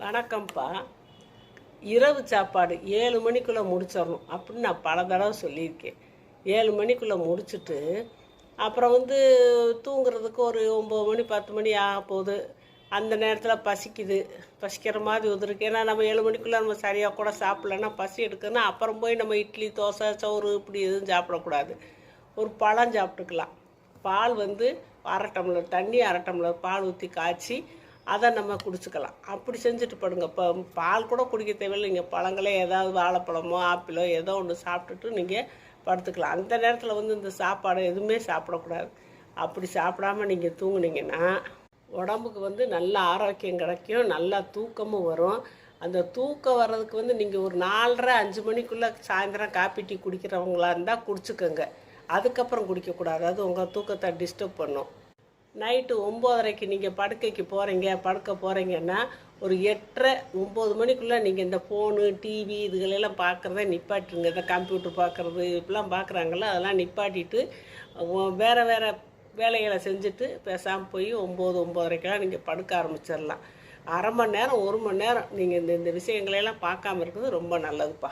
வணக்கம்ப்பா. இரவு சாப்பாடு ஏழு மணிக்குள்ளே முடிச்சிடணும் அப்படின்னு நான் பல தடவை சொல்லியிருக்கேன். ஏழு மணிக்குள்ளே முடிச்சுட்டு அப்புறம் வந்து தூங்குறதுக்கு ஒரு ஒம்பது மணி பத்து மணி ஆக போகுது. அந்த நேரத்தில் பசிக்குது. பசிக்கிற மாதிரி வந்துருக்கு ஏன்னா நம்ம ஏழு மணிக்குள்ளே நம்ம சரியாக கூட சாப்பிட்லன்னா பசி எடுக்குன்னா அப்புறம் போய் நம்ம இட்லி தோசை சோறு இப்படி எதுவும் சாப்பிடக்கூடாது. ஒரு பழம் சாப்பிட்டுக்கலாம். பால் வந்து அரை டம்ளர் தண்ணி அரை டம்ளர் பால் ஊற்றி காய்ச்சி அதை நம்ம குடிச்சுக்கலாம். அப்படி செஞ்சுட்டு படுங்க. இப்போ பால் கூட குடிக்க தேவையில்லை. நீங்கள் பழங்களே ஏதாவது வாழைப்பழமோ ஆப்பிளோ ஏதோ ஒன்று சாப்பிட்டுட்டு நீங்கள் படுத்துக்கலாம். அந்த நேரத்தில் வந்து இந்த சாப்பாடு எதுவுமே சாப்பிடக்கூடாது. அப்படி சாப்பிடாம நீங்கள் தூங்குனீங்கன்னா உடம்புக்கு வந்து நல்ல ஆரோக்கியம் கிடைக்கும். நல்லா தூக்கமும் வரும். அந்த தூக்கம் வர்றதுக்கு வந்து நீங்கள் ஒரு நாலரை அஞ்சு மணிக்குள்ளே சாயந்தரம் காப்பி டீ குடிக்கிறவங்களா இருந்தால் குடிச்சுக்கோங்க. அதுக்கப்புறம் குடிக்கக்கூடாது. அது உங்கள் தூக்கத்தை டிஸ்டர்ப் பண்ணும். நைட்டு ஒம்போதரைக்கு நீங்கள் படுக்கைக்கு போகிறீங்க படுக்க போகிறீங்கன்னா ஒரு எட்டரை ஒம்பது மணிக்குள்ளே நீங்கள் இந்த ஃபோனு டிவி இதுகளெல்லாம் பார்க்குறத நிப்பாட்டிருங்க இந்த கம்ப்யூட்டர் பார்க்குறது இப்படிலாம் பார்க்குறாங்கள அதெல்லாம் நிப்பாட்டிட்டு வேறு வேறு வேலைகளை செஞ்சுட்டு பேசாமல் போய் ஒம்பது ஒம்போதரைக்கெல்லாம் நீங்கள் படுக்க ஆரம்பிச்சிடலாம். அரை மணி நேரம் ஒரு மணி நேரம் நீங்கள் இந்த இந்த விஷயங்களையெல்லாம் பார்க்காம இருக்கிறது ரொம்ப நல்லதுப்பா.